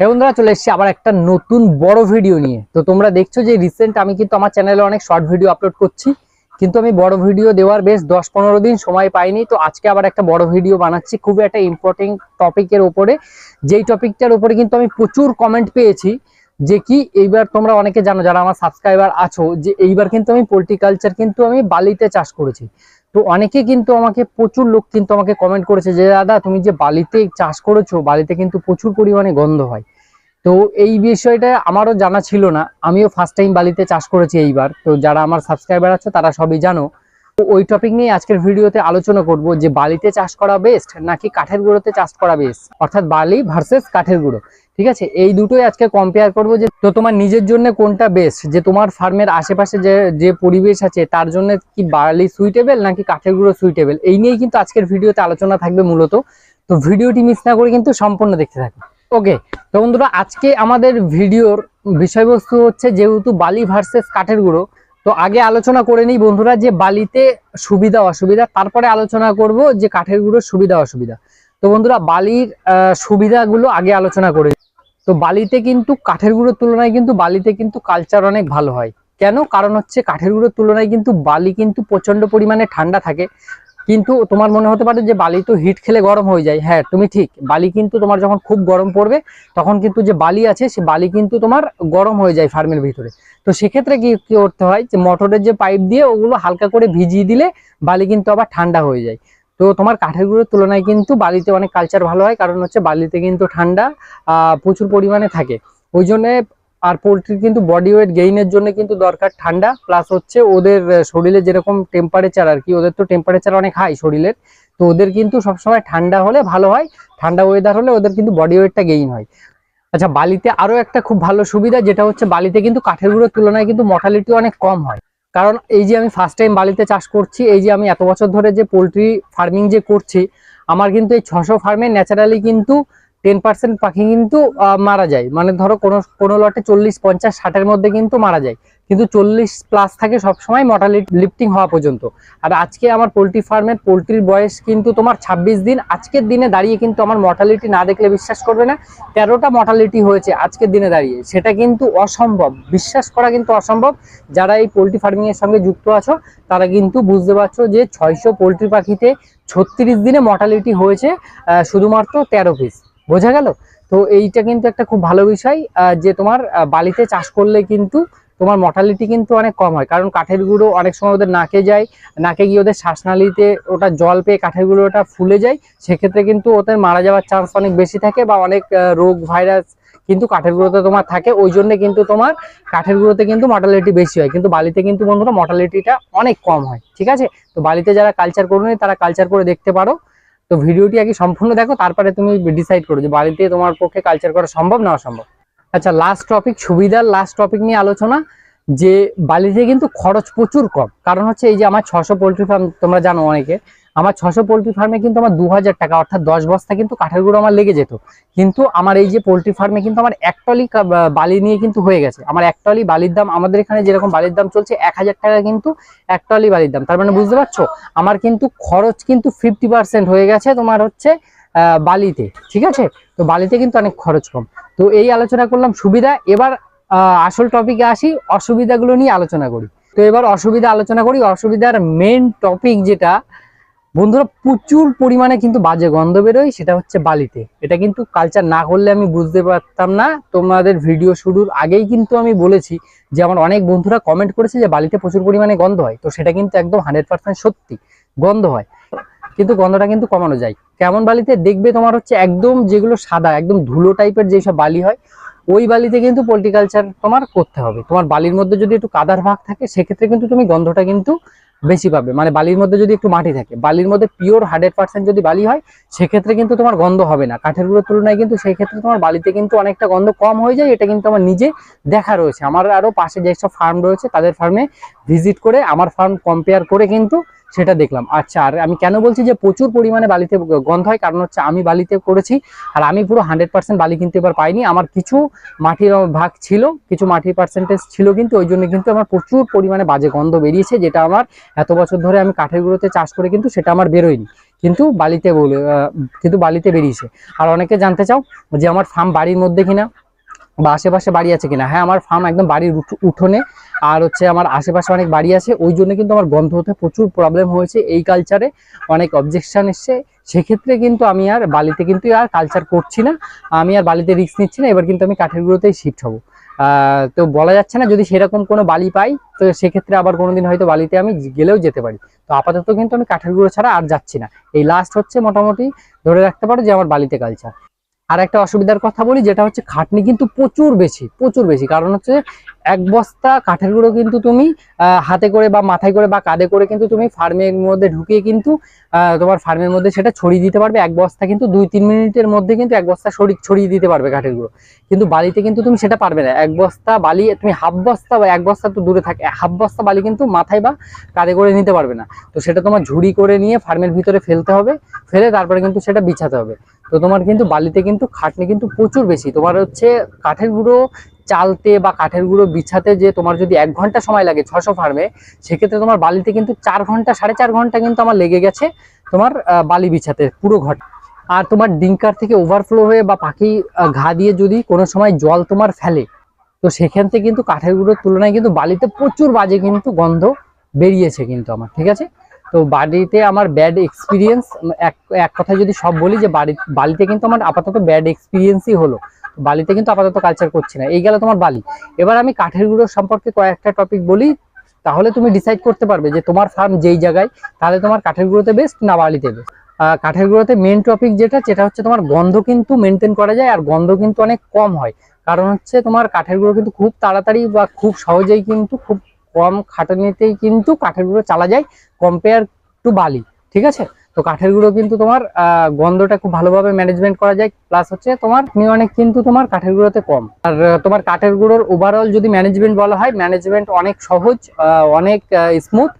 হে বন্ধুরা, চলে এসেছি আবার একটা নতুন বড় ভিডিও নিয়ে। তো তোমরা দেখছ যে রিসেন্ট আমি কিন্তু আমার চ্যানেলে অনেক শর্ট ভিডিও আপলোড করছি। কিন্তু আমি বড় ভিডিও দেওয়ার বেশ দশ পনেরো দিন সময় পাইনি। তো আজকে আবার একটা বড় ভিডিও বানাচ্ছি খুবই একটা ইম্পর্টেন্ট টপিকের ওপরে যেই টপিকটার উপরে কিন্তু আমি প্রচুর কমেন্ট পেয়েছি যে কি এইবার তোমরা অনেকে জানো, যারা আমার সাবস্ক্রাইবার আছো, যে এইবার কিন্তু আমি পোল্ট্রি কালচার কিন্তু আমি বালিতে চাষ করেছি। তো অনেকে কিন্তু আমাকে প্রচুর লোক কিন্তু আমাকে কমেন্ট করেছে যে, দাদা, তুমি যে বালিতে চাষ করেছ, বালিতে কিন্তু প্রচুর পরিমাণে গন্ধ হয়। তো এই বিষয়টা আমারও জানা ছিল না। আমিও ফার্স্ট টাইম বালিতে চাষ করেছি এইবার। তো যারা আমার সাবস্ক্রাইবার আছে, তারা সবই জানো। তো ওই টপিক নিয়ে আজকের ভিডিওতে আলোচনা করব যে, বালিতে চাষ করা বেস্ট নাকি কাঠের গুঁড়োতে চাষ করা বেস্ট অর্থাৎ বালি ভার্সেস কাঠের গুঁড়ো। ঠিক আছে? এই দুটোই আজকে কম্পেয়ার করব যে, তো তোমার নিজের জন্য কোনটা বেস্ট যে তোমার ফার্মের আশেপাশে যে যে পরিবেশ আছে, তার জন্য কি বালি সুইটেবল নাকি কাঠের গুঁড়ো সুইটেবল এই নিয়েই কিন্তু আজকের ভিডিওতে আলোচনা থাকবে মূলত। তো ভিডিওটি মিস না করে কিন্তু সম্পূর্ণ দেখতে থাকো। ওকে তো বন্ধুরা, আজকে আমাদের ভিডিওর বিষয়বস্তু হচ্ছে যেহেতু বালি ভার্সেস কাঠের গুঁড়ো, তো আগে আলোচনা করে নিই বন্ধুরা যে বালিতে সুবিধা অসুবিধা, তারপরে আলোচনা করব যে কাঠের গুঁড়োর সুবিধা অসুবিধা। তো বন্ধুরা, বালির সুবিধাগুলো আগে আলোচনা করে। তো বালিতে কিন্তু কাঠের গুঁড়োর তুলনায় কিন্তু বালিতে কিন্তু কালচার অনেক ভালো হয়। কেন? কারণ হচ্ছে কাঠের গুঁড়োর তুলনায় কিন্তু বালি কিন্তু প্রচণ্ড পরিমাণে ঠান্ডা থাকে। কিন্তু তোমার মনে হতে পারে যে বালি তো হিট খেলে গরম হয়ে যায়। হ্যাঁ তুমি ঠিক। বালি কিন্তু তোমার যখন খুব গরম পড়বে, তখন কিন্তু যে বালি আছে, সে বালি কিন্তু তোমার গরম হয়ে যায় ফার্মের ভিতরে। তো সেক্ষেত্রে কি করতে হয় যে মোটরের যে পাইপ দিয়ে ওগুলো হালকা করে ভিজিয়ে দিলে বালি কিন্তু আবার ঠান্ডা হয়ে যায়। তো তোমার কাঠের গুঁড়োর তুলনায় কিন্তু বালিতে অনেক কালচার ভালো হয়, কারণ হচ্ছে বালিতে কিন্তু ঠান্ডা প্রচুর পরিমাণে থাকে। ওই জন্যে আর পোলট্রির কিন্তু বডি ওয়েট গেইনের জন্য কিন্তু দরকার ঠান্ডা প্লাস হচ্ছে ওদের শরীরে যেরকম টেম্পারেচার আর কি, ওদের তো টেম্পারেচার অনেক হাই শরীরের। তো ওদের কিন্তু সবসময় ঠান্ডা হলে ভালো হয়, ঠান্ডা ওয়েদার হলে ওদের কিন্তু বডি ওয়েটটা গেইন হয়। আচ্ছা বালিতে আরও একটা খুব ভালো সুবিধা, যেটা হচ্ছে বালিতে কিন্তু কাঠের গুঁড়োর তুলনায় কিন্তু মর্টালিটি অনেক কম হয়। কারণ এই যে আমি ফার্স্ট টাইম বালিতে চাষ করছি, এই যে আমি এত বছর ধরে যে পোলট্রি ফার্মিং যে করছি, আমার কিন্তু এই ছশো ফার্মে ন্যাচারালি কিন্তু টেন পার্সেন্ট পাখি কিন্তু মারা যায়। মানে ধরো কোনো কোনো লটে চল্লিশ, পঞ্চাশ, ষাটের মধ্যে কিন্তু মারা যায়। কিন্তু চল্লিশ প্লাস থাকে সবসময় মর্টালিটি লিফটিং হওয়া পর্যন্ত। আর আজকে আমার পোলট্রি ফার্মের পোলট্রির বয়স কিন্তু তোমার ছাব্বিশ দিন। আজকের দিনে দাঁড়িয়ে কিন্তু আমার মর্টালিটি না দেখলে বিশ্বাস করবে না। তেরোটা মর্টালিটি হয়েছে আজকের দিনে দাঁড়িয়ে। সেটা কিন্তু অসম্ভব। বিশ্বাস করা কিন্তু অসম্ভব। যারা এই পোলট্রি ফার্মিংয়ের সঙ্গে যুক্ত আছো, তারা কিন্তু বুঝতে পারছ যে ছয়শো পোলট্রি পাখিতে ছত্রিশ দিনে মর্টালিটি হয়েছে শুধুমাত্র তেরো পিস বোঝা গেল? তো এইটা কিন্তু একটা খুব ভালো বিষয় যে তোমার বালিতে চাষ করলে কিন্তু তোমার মর্টালিটি কিন্তু অনেক কম হয়। কারণ কাঠের গুঁড়ো অনেক সময় ওদের নাকে যায়, নাকে গিয়ে ওদের শ্বাসনালিতে ওটা জল পেয়ে কাঠের গুঁড়ো ওটা ফুলে যায়, সেক্ষেত্রে কিন্তু ওদের মারা যাওয়ার চান্স অনেক বেশি থাকে বা অনেক রোগ ভাইরাস কিন্তু কাঠের গুঁড়োতে তোমার থাকে। ওই জন্য কিন্তু তোমার কাঠের গুঁড়োতে কিন্তু মর্টালিটি বেশি হয়। কিন্তু বালিতে কিন্তু বন্ধুরা মর্টালিটিটা অনেক কম হয়, ঠিক আছে? তো বালিতে যারা কালচার করুন, তারা কালচার করে দেখতে পারো। তো ভিডিওটি আগে সম্পূর্ণ দেখো, তারপরে তুমি ডিসাইড করো যে বাড়িতে তোমার পক্ষে কালচার করা সম্ভব না অসম্ভব। আচ্ছা লাস্ট টপিক সুবিধার লাস্ট টপিক নিয়ে আলোচনা, যে বালিতে কিন্তু খরচ প্রচুর কম। কারণ হচ্ছে এই যে আমার ছশো পোলট্রি ফার্ম তোমরা জানো অনেকে আমার ছশো পোলট্রি ফার্মে কিন্তু আমার দু হাজার টাকা, অর্থাৎ দশ বস্তা কিন্তু কাঠের গুঁড়ো আমার লেগে যেত। কিন্তু আমার এই যে পোলট্রি ফার্মে কিন্তু আমার এক টলি বালি নিয়ে কিন্তু হয়ে গেছে। আমার এক টলি বালির দাম, আমাদের এখানে যেরকম বালির দাম চলছে এক হাজার টাকা কিন্তু এক টলি বালির দাম। তার মানে বুঝতে পারছ? আমার কিন্তু খরচ কিন্তু ফিফটি পার্সেন্ট হয়ে গেছে তোমার হচ্ছে বালিতে, ঠিক আছে? তো বালিতে কিন্তু অনেক খরচ কম। তো এই আলোচনা করলাম সুবিধা। এবার আসল টপিকে আসি, অসুবিধাগুলো নিয়ে আলোচনা করি। তো এবার অসুবিধা আলোচনা করি। অসুবিধার মেন টপিক যেটা বন্ধুরা, প্রচুর পরিমাণে কিন্তু বাজে গন্ধ বেরোয়, সেটা হচ্ছে বালিতে। এটা কিন্তু কালচার না করলে আমি বুঝতে পারতাম না। তোমাদের ভিডিও শুরুর আগেই কিন্তু আমি বলেছি যে, আমার অনেক বন্ধুরা কমেন্ট করেছে যে, বালিতে প্রচুর পরিমাণে গন্ধ হয়। তো সেটা কিন্তু একদম হান্ড্রেড পার্সেন্ট সত্যি, গন্ধ হয়। কিন্তু গন্ধটা কিন্তু কমানো যায়। কেমন বালিতে? দেখবে তোমার হচ্ছে একদম যেগুলো সাদা, একদম ধুলো টাইপের যেসব বালি হয়, ওই বালিতে কিন্তু পোলট্রিকালচার তোমার করতে হবে। তোমার বালির মধ্যে যদি একটু কাদার ভাগ থাকে, সেক্ষেত্রে কিন্তু তুমি গন্ধটা কিন্তু বেশি পাবে। মানে বালির মধ্যে যদি একটু মাটি থাকে, বালির মধ্যে পিওর হান্ড্রেড পার্সেন্ট যদি বালি হয়, সেক্ষেত্রে কিন্তু তোমার গন্ধ হবে না। কাঠের গুঁড়োর তুলনায় কিন্তু সেই ক্ষেত্রে তোমার বালিতে কিন্তু অনেকটা গন্ধ কম হয়ে যায়, এটা কিন্তু আমার নিজে দেখা রয়েছে। আমার আরও পাশে যেসব ফার্ম রয়েছে, তাদের ফার্মে ভিজিট করে, আমার ফার্ম কম্পেয়ার করে কিন্তু সেটা দেখলাম। আচ্ছা আর আমি কেন বলছি যে প্রচুর পরিমাণে বালিতে গন্ধ হয়? কারণ হচ্ছে আমি বালিতে করেছি আর আমি পুরো হান্ড্রেড পার্সেন্ট বালি কিন্তু এবার পাইনি। আমার কিছু মাটির ভাগ ছিল, কিছু মাটির পার্সেন্টেজ ছিল কিন্তু ওই জন্য কিন্তু আমার প্রচুর পরিমাণে বাজে গন্ধ বেরিয়েছে, যেটা আমার এত বছর ধরে আমি কাঠের গুঁড়োতে চাষ করে কিন্তু সেটা আমার বেরোয়নি। কিন্তু বালিতে বলে কিন্তু বালিতে বেরিয়েছে। আর অনেকে জানতে চাও যে আমার ফার্ম বাড়ির মধ্যে কিনা? বা আশেপাশে বাড়ি আছে কিনা? হ্যাঁ আমার ফার্ম একদম বাড়ির উঠো- উঠোনে। আর হচ্ছে আমার আশেপাশে অনেক বাড়ি আছে। ওই জন্য কিন্তু আমার গন্ধ হতে প্রচুর প্রবলেম হয়েছে। এই কালচারে অনেক অবজেকশন এসছে। সেক্ষেত্রে কিন্তু আমি আর বালিতে কিন্তু আর কালচার করছি না। আমি আর বালিতে রিস্ক নিচ্ছি না। এবার কিন্তু আমি কাঠের গুঁড়োতেই শিফট হব। তো বলা যাচ্ছে না, যদি সেরকম কোনো বালি পাই, তো সেক্ষেত্রে আবার কোনোদিন হয়তো বালিতে আমি গেলেও যেতে পারি। তো আপাতত কিন্তু আমি কাঠের গুঁড়ো ছাড়া আর যাচ্ছি না। এই লাস্ট হচ্ছে মোটামুটি ধরে রাখতে পারো যে আমার বালিতে কালচার আর একটা অসুবিধার কথা বলি, যেটা হচ্ছে খাটনি কিন্তু প্রচুর বেশি প্রচুর বেশি। কারণ হচ্ছে এক বস্তা কাঠের গুঁড়ো কিন্তু তুমি হাতে করে বা মাথায় করে বা কাঁধে করে কিন্তু তুমি ফার্মের মধ্যে ঢুকিয়ে কিন্তু তোমার ফার্মের মধ্যে সেটা ছড়িয়ে দিতে পারবে। এক বস্তা কিন্তু দুই তিন মিনিটের মধ্যে কিন্তু এক বস্তা শরীর ছড়িয়ে দিতে পারবে কাঠের গুঁড়ো। কিন্তু বালিতে কিন্তু তুমি সেটা পারবে না। এক বস্তা বালি, তুমি হাফ বস্তা বা এক বস্তা তো দূরে থাকে, হাফ বস্তা বালি কিন্তু মাথায় বা কাঁধে করে নিতে পারবে না। তো সেটা তোমার ঝুড়ি করে নিয়ে ফার্মের ভিতরে ফেলতে হবে, ফেলে তারপরে কিন্তু সেটা বিছাতে হবে। তো তোমার কিন্তু বালিতে কিন্তু খাটনি কিন্তু প্রচুর বেশি। তোমার হচ্ছে কাঠের গুঁড়ো চালতে বা কাঠের গুঁড়ো বিছাতে যে তোমার যদি এক ঘণ্টা সময় লাগে ছশো ফার্মে, সেক্ষেত্রে তোমার বালিতে কিন্তু চার ঘণ্টা, সাড়ে চার ঘণ্টা কিন্তু আমার লেগে গেছে তোমার বালি বিছাতে পুরো ঘট আর তোমার ডিঙ্কার থেকে ওভারফ্লো হয়ে বা পাখি ঘা দিয়ে যদি কোনো সময় জল তোমার ফেলে, তো সেখান থেকে কিন্তু কাঠের গুঁড়োর তুলনায় কিন্তু বালিতে প্রচুর বাজে কিন্তু গন্ধ বেরিয়েছে কিন্তু আমার, ঠিক আছে? তো বাড়িতে আমার ব্যাড এক্সপিরিয়েন্স এক এক কথায় যদি সব বলি যে বাড়ি, বালিতে কিন্তু আমার আপাতত ব্যাড এক্সপিরিয়েন্সই হলো। বালিতে কিন্তু আপাতত কালচার করছি না। এই গেল তোমার বালি। এবার আমি কাঠের গুঁড়ো সম্পর্কে কয়েকটা টপিক বলি, তাহলে তুমি ডিসাইড করতে পারবে যে তোমার ফার্ম যেই জায়গায়, তাহলে তোমার কাঠের গুঁড়োতে বেস্ট না বালিতে বেস্ট কাঠের গুঁড়োতে মেন টপিক যেটা, সেটা হচ্ছে তোমার গন্ধ কিন্তু মেনটেন করা যায় আর গন্ধ কিন্তু অনেক কম হয়। কারণ হচ্ছে তোমার কাঠের গুঁড়ো কিন্তু খুব তাড়াতাড়ি বা খুব সহজেই কিন্তু খুব কম খাটনিতেই কিন্তু কাঠের গুঁড়ো চালা যায় কম্পেয়ার টু বালি, ঠিক আছে? তো কাঠের গুঁড়ো কিন্তু তোমার গন্ধটা খুব ভালোভাবে ম্যানেজমেন্ট করা যায় প্লাস হচ্ছে তোমার অনেক কিন্তু তোমার কাঠের গুঁড়োতে কম। আর তোমার কাঠের গুঁড়োর ওভারঅল যদি ম্যানেজমেন্ট বলা হয় ম্যানেজমেন্ট অনেক সহজ অনেক স্মুথ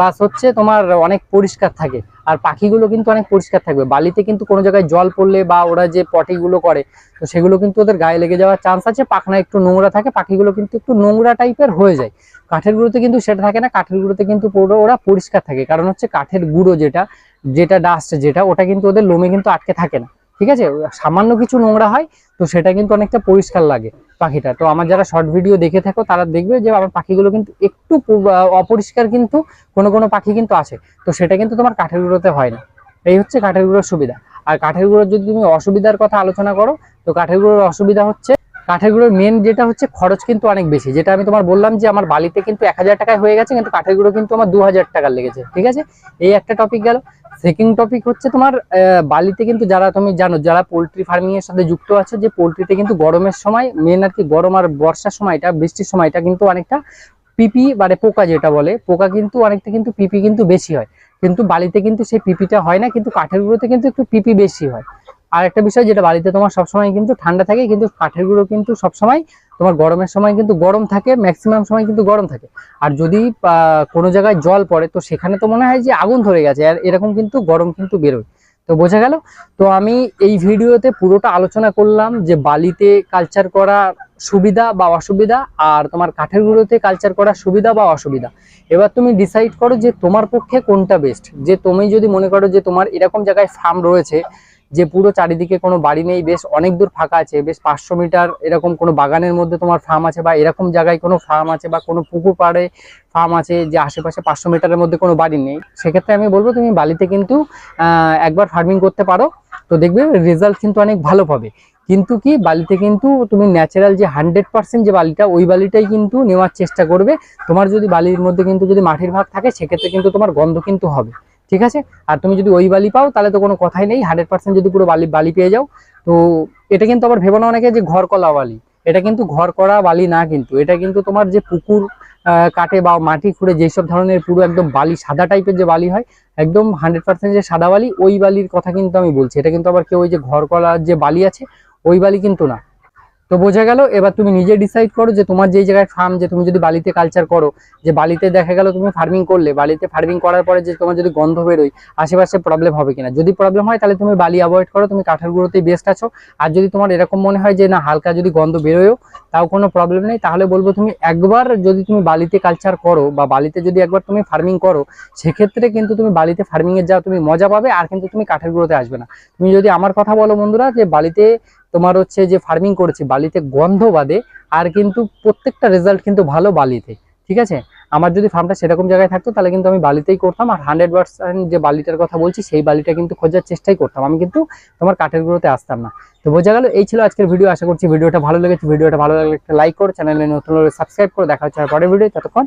প্লাস হচ্ছে তোমার অনেক পরিষ্কার থাকে। আর পাখিগুলো কিন্তু অনেক পরিষ্কার থাকবে। বালিতে কিন্তু কোনো জায়গায় জল পড়লে বা ওরা যে পটিগুলো করে, তো সেগুলো কিন্তু ওদের গায়ে লেগে যাওয়ার চান্স আছে। পাখনা একটু নোংরা থাকে, পাখিগুলো কিন্তু একটু নোংরা টাইপের হয়ে যায়। কাঠের গুঁড়োতে কিন্তু সেটা থাকে না, কাঠের গুঁড়োতে কিন্তু পুরো ওরা পরিষ্কার থাকে। কারণ হচ্ছে কাঠের গুঁড়ো যেটা যেটা ডাস্ট যেটা, ওটা কিন্তু ওদের লোমে কিন্তু আটকে থাকে না। ঠিক আছে? সামান্য কিছু নোংরা হয় তো সেটা কিন্তু অনেকটা পরিষ্কার লাগে পাখিটা। তো আমার যারা শর্ট ভিডিও দেখে থাকো, তারা দেখবে যে আমার পাখিগুলো কিন্তু একটু অপরিষ্কার কিন্তু কোনো কোনো পাখি কিন্তু আসে তো সেটা কিন্তু তোমার কাঠের গুঁড়োতে হয় না। এই হচ্ছে কাঠের গুঁড়োর সুবিধা। আর কাঠের গুঁড়োর যদি তুমি অসুবিধার কথা আলোচনা করো, তো কাঠের গুঁড়োর অসুবিধা হচ্ছে কাঠের গুঁড়োর মেন যেটা হচ্ছে খরচ কিন্তু অনেক বেশি। যেটা আমি তোমার বললাম যে আমার বালিতে কিন্তু এক হাজার টাকায় হয়ে গেছে, কিন্তু কাঠের গুঁড়ো কিন্তু আমার দু হাজার টাকার লেগেছে, ঠিক আছে? এই একটা টপিক গেল। সেকেন্ড টপিক হচ্ছে তোমার বালিতে কিন্তু যারা তুমি জানো, যারা পোলট্রি ফার্মিং এর সাথে যুক্ত আছে, যে পোলট্রিতে কিন্তু গরমের সময় মেন আর কি গরম আর বর্ষার সময়টা বৃষ্টির সময়টা কিন্তু অনেকটা পিপি মানে পোকা যেটা বলে, পোকা কিন্তু অনেকটা কিন্তু পিপি কিন্তু বেশি হয়। কিন্তু বালিতে কিন্তু সেই পিপিটা হয় না, কিন্তু কাঠের গুঁড়োতে কিন্তু একটু পিপি বেশি হয়। আর একটা বিষয় যেটা বাড়িতে তোমার সবসময় কিন্তু ঠান্ডা থাকে, কিন্তু কাঠের গুঁড়ো কিন্তু সবসময় তোমার গরমের সময় কিন্তু গরম থাকে ম্যাক্সিমাম সময় কিন্তু গরম থাকে। আর যদি কোনো জায়গায় জল পড়ে, তো সেখানে তো মনে হয় যে আগুন ধরে গেছে, আর এরকম কিন্তু গরম কিন্তু বেরোয়। তো বোঝা গেল? তো আমি এই ভিডিওতে পুরোটা আলোচনা করলাম যে বালিতে কালচার করা সুবিধা বা অসুবিধা, আর তোমার কাঠের গুঁড়োতে কালচার করা সুবিধা বা অসুবিধা। এবার তুমি ডিসাইড করো যে তোমার পক্ষে কোনটা বেস্ট যে তুমি যদি মনে করো যে তোমার এরকম জায়গায় ফার্ম রয়েছে যে পুরো চারিদিকে কোনো বাড়ি নেই, বেশ অনেক দূর ফাঁকা আছে, বেশ পাঁচশো মিটার এরকম কোনো বাগানের মধ্যে তোমার ফার্ম আছে বা এরকম জায়গায় কোনো ফার্ম আছে বা কোনো পুকুর পাড়ে ফার্ম আছে যে আশেপাশে পাঁচশো মিটারের মধ্যে কোনো বাড়ি নেই। সেক্ষেত্রে আমি বলব তুমি বালিতে কিন্তু একবার ফার্মিং করতে পারো, তো দেখবে রেজাল্ট কিন্তু অনেক ভালো পাবে। কিন্তু কি বালিতে কিন্তু তুমি ন্যাচারাল যে হান্ড্রেড পার্সেন্ট যে বালিটা, ওই বালিটাই কিন্তু নেওয়ার চেষ্টা করবে। তোমার যদি বালির মধ্যে কিন্তু যদি মাটির ভাগ থাকে, সেক্ষেত্রে কিন্তু তোমার গন্ধ কিন্তু হবে। ঠিক আছে? আর তুমি যদি ওই বালি পাও, তাহলে তো কোনো কথাই নেই। হান্ড্রেড পার্সেন্ট যদি পুরো বালি বালি পেয়ে যাও, তো এটা কিন্তু আবার ভেবো না অনেকে যে ঘর কলা বালি। এটা কিন্তু ঘর করা বালি না কিন্তু। এটা কিন্তু তোমার যে পুকুর কাটে বা মাটি খুঁড়ে যেসব ধরনের পুরো একদম বালি, সাদা টাইপের যে বালি হয়, একদম হান্ড্রেড পার্সেন্ট যে সাদা বালি, ওই বালির কথা কিন্তু আমি বলছি। এটা কিন্তু আবার কেউ ওই যে ঘর কলার যে বালি আছে, ওই বালি কিন্তু না। তো বোঝা গেল, এবার তুমি নিজে ডিসাইড করো যে তোমার যেই জায়গায় ফার্ম যে তুমি যদি বালিতে কালচার করো, যে বালিতে দেখা গেল তুমি ফার্মিং করলে, বালিতে ফার্মিং করার পরে যে তোমার যদি গন্ধ বেরোয়, আশেপাশে প্রবলেম হবে কিনা? যদি প্রবলেম হয়, তাহলে তুমি বালি অ্যাভয়েড করো, তুমি কাঠের গুঁড়োতেই বেস্ট আছো। আর যদি তোমার এরকম মনে হয় যে না, হালকা যদি গন্ধ বেরোয়ও, তাও কোনো প্রবলেম নেই। তাহলে বলব তুমি একবার যদি তুমি বালিতে কালচার করো, বা বালিতে যদি একবার তুমি ফার্মিং করো, সেক্ষেত্রে কিন্তু তুমি বালিতে ফার্মিং যাও তুমি মজা পাবে, আর কিন্তু তুমি কাঠের গুঁড়োতে আসবে না। তুমি যদি আমার কথা বলো বন্ধুরা, যে বালিতে তোমার হচ্ছে যে ফার্মিং করেছি, বালিতে গন্ধ বাদে, আর কিন্তু প্রত্যেকটা রেজাল্ট কিন্তু ভালো বালিতে, ঠিক আছে? আমার যদি ফার্মটা সেরকম জায়গায় থাকতো, তাহলে কিন্তু আমি বালিতেই করতাম, আর হান্ড্রেড পার্সেন্ট যে বালিটার কথা বলছি, সেই বালিটা কিন্তু খোঁজার চেষ্টাই করতাম। আমি কিন্তু তোমার কাঠের গুঁড়োতে আসতাম না। তো বোঝা গেল, এই ছিল আজকের ভিডিও আশা করছি ভিডিওটা ভালো লেগেছে। ভিডিওটা ভালো লাগলে একটা লাইক করো চ্যানেলে নতুন সাবস্ক্রাইব করে। দেখা হচ্ছে আর পরের ভিডিও ততক্ষণ